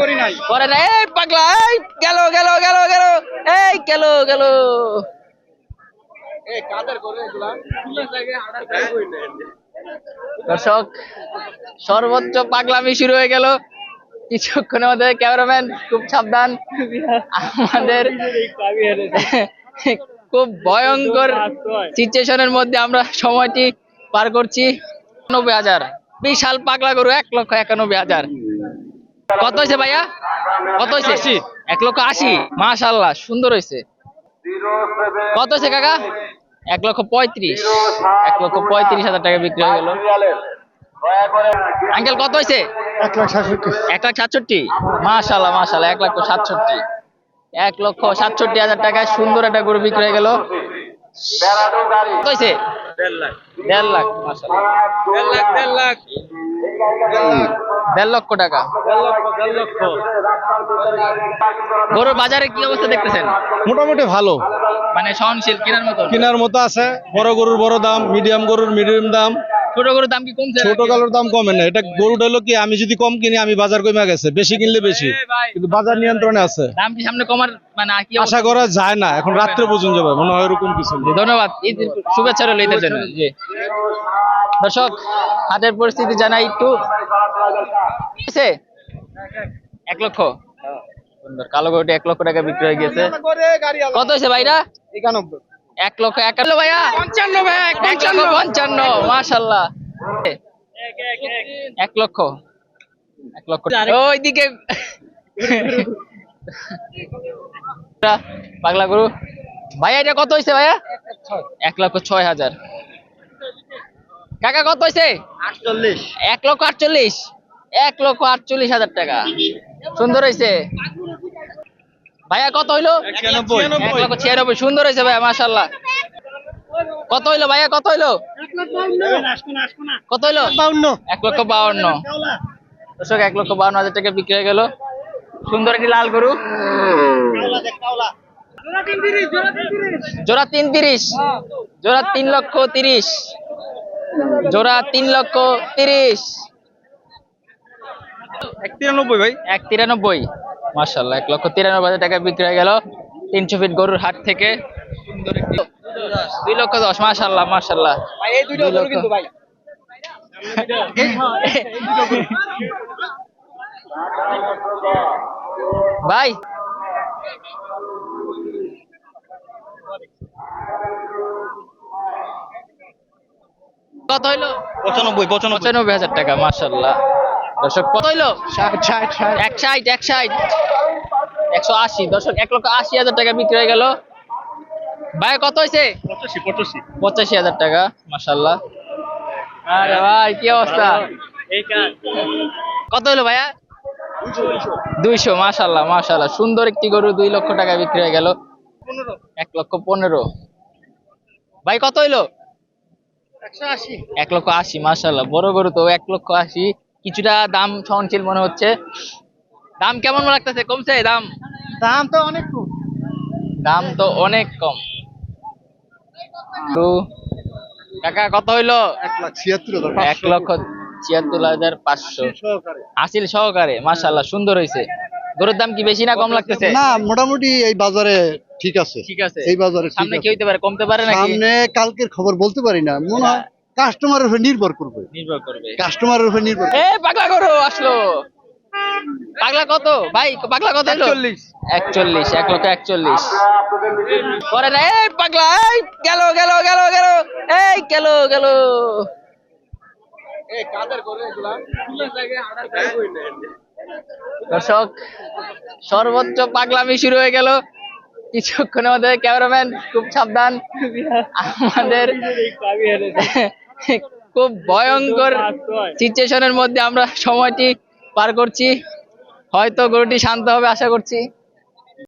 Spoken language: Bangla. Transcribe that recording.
করি না এই পাগলা এই গেল গেল গেল গেল এই গেল গেল। দর্শক সর্বোচ্চ পাগলামি শুরু হয়ে গেল। কিছুক্ষণের মধ্যে ক্যামেরাম্যান খুব সাবধান। আমাদের খুব ভয়ঙ্কর সিচুয়েশনের মধ্যে আমরা সময়টি পার করছি। নব্বই হাজার। বিশাল পাগলা গরু এক লক্ষ একানব্বই হাজার। কত হয়েছে ভাইয়া? কত হয়েছে এক লক্ষ আশি। মাশাল্লাহ সুন্দর হয়েছে কত হয়েছে কাকা? এক লক্ষ পঁয়ত্রিশ। এক লক্ষ পঁয়ত্রিশ হাজার টাকা বিক্রি হয়ে গেল। আঙ্কেল কত হয়েছে এক লাখ সাতষট্টি। এক লাখ সাতষট্টি? মাশাল্লাহ মাশাল্লাহ এক লক্ষ সাতষট্টি। এক লক্ষ সাতষট্টি হাজার টাকায় সুন্দর একটা গরু বিক্রি হয়ে গেল। কত হয়েছে দেড় লাখ। মাশাল্লাহ দেড় লাখ দেড় লাখ। দেড় লক্ষ টাকা। গরুর বাজারে কি অবস্থা দেখতেছেন? মোটামুটি ভালো। মানে সহনশীল কেনার মতো? কেনার মতো আছে। বড় গরুর বড় দাম মিডিয়াম গরুর মিডিয়াম দাম। ছোট গরুর দাম কি কমছে ছোট কালোর দাম কমে না। এটা গরুটা হলো কি আমি যদি কম কিনি আমি বাজার কমে গেছে। বেশি কিনলে বেশি। কিন্তু বাজার নিয়ন্ত্রণে আছে। দাম কি সামনে কমার মানে কি আশা করা যায় না। এখন রাত্রে পর্যন্ত যাবে মনে হয় এরকম কিছু ধন্যবাদ। শুভেচ্ছা রইল ঈদের জন্য। জি। দর্শক হাটের পরিস্থিতি জানাই একটু। এক লক্ষ? সুন্দর। কালো গরুটি এক লক্ষ টাকা বিক্রি হয়ে গেছে। কত হয়েছে ভাইরা? একানব্বই। এক লক্ষ একান্ন ভাইয়া। পঞ্চান্ন ভাই এক লক্ষ পঞ্চান্ন। মাশাল্লাহ। এক লক্ষ। এক লক্ষ। ওইদিকে পাগলা গরু। ভাইয়া এটা কত হয়েছে ভাইয়া? এক লক্ষ ছয় হাজার। কাকা কত হয়েছে আটচল্লিশ। এক লক্ষ আটচল্লিশ। এক লক্ষ আটচল্লিশ হাজার টাকা। সুন্দর হয়েছে ভাইয়া কত হইল? এক লক্ষ ছিয়ানব্বই। সুন্দর হয়েছে ভাইয়া মাশাল্লাহ কত হইল ভাইয়া কত হইল? কত হইল? বাউন্ন এক লক্ষ বাউন্ন। দর্শক এক লক্ষ বাউন্ন হাজার টাকা বিক্রি হয়ে গেল। সুন্দর একটি লাল গরু। জোড়া তিন তিরিশ। জোড়া তিন লক্ষ তিরিশ। জোড়া তিন লক্ষ তিরিশ। এক তিরানব্বই ভাই। এক তিরানব্বই। মার্শাল্লাহ এক লক্ষ তিরানব্বই হাজার টাকা বিক্রি হয়ে গেল তিনশো ফিট গরুর হাট থেকে। দুই লক্ষ দশ মার্শাল্লাহ মার্শাল্লাহ ভাই কিন্তু ভাই। কত হইল? পঁচানব্বই পঁচানব্বই। পঁচানব্বই হাজার টাকা মার্শাল্লাহ দর্শক কত হইল? এক ষাট এক ষাট একশো আশি। দর্শক এক লক্ষ আশি হাজার টাকা বিক্রি হয়ে গেল। ভাই কত হয়েছে পঁচাশি হাজার টাকা মার্শাল্লাহ আরে ভাই কি অবস্থা? কত হলো ভাইয়া? দুইশো মাশাল্লাহ মাশাল্লাহ সুন্দর একটি গরু দুই লক্ষ টাকা বিক্রি হয়ে গেল। এক লক্ষ পনেরো। ভাই কত হইল? একশো আশি। এক লক্ষ আশি মাশাল্লাহ বড় গরু তো এক লক্ষ আশি। কিছুটা দাম সহনশীল মনে হচ্ছে। দাম কেমন লাগতেছে? কমছে দাম? দাম তো অনেক কম। দাম তো অনেক কম। তো কাকা কত হইল? এক লাখ ছিয়াত্তর হাজার এক লক্ষ ছিয়াত্তর হাজার পাঁচশো। সহকারে। আসিল সহকারে মাশাল্লাহ সুন্দর হয়েছে গরুর দাম কি বেশি না কম লাগতেছে? না মোটামুটি এই বাজারে ঠিক আছে। ঠিক আছে। এই বাজারে সামনে কি হইতে পারে? কমতে পারে নাকি? সামনে কালকের খবর বলতে পারি না। মনে হয় কাস্টমারের উপর নির্ভর করবে। নির্ভর করবে। কাস্টমারের উপর নির্ভর এ পাগলা গরু আসলো। পাগলা কত? ভাই পাগলা কত হলো একচল্লিশ। এক লক্ষ একচল্লিশ। পরে না এই পাগলা এই গেল গেল গেল গেল এই গেল গেল। এই কাদের করে এগুলা? দর্শক সর্বোচ্চ পাগলামি শুরু হয়ে গেল। কিছুক্ষণের মধ্যে ক্যামেরাম্যান খুব সাবধান। আমাদের খুব ভয়ঙ্কর সিচুয়েশনের মধ্যে আমরা সময়টি পার করছি। হয়তো গরুটি শান্ত হবে আশা করছি।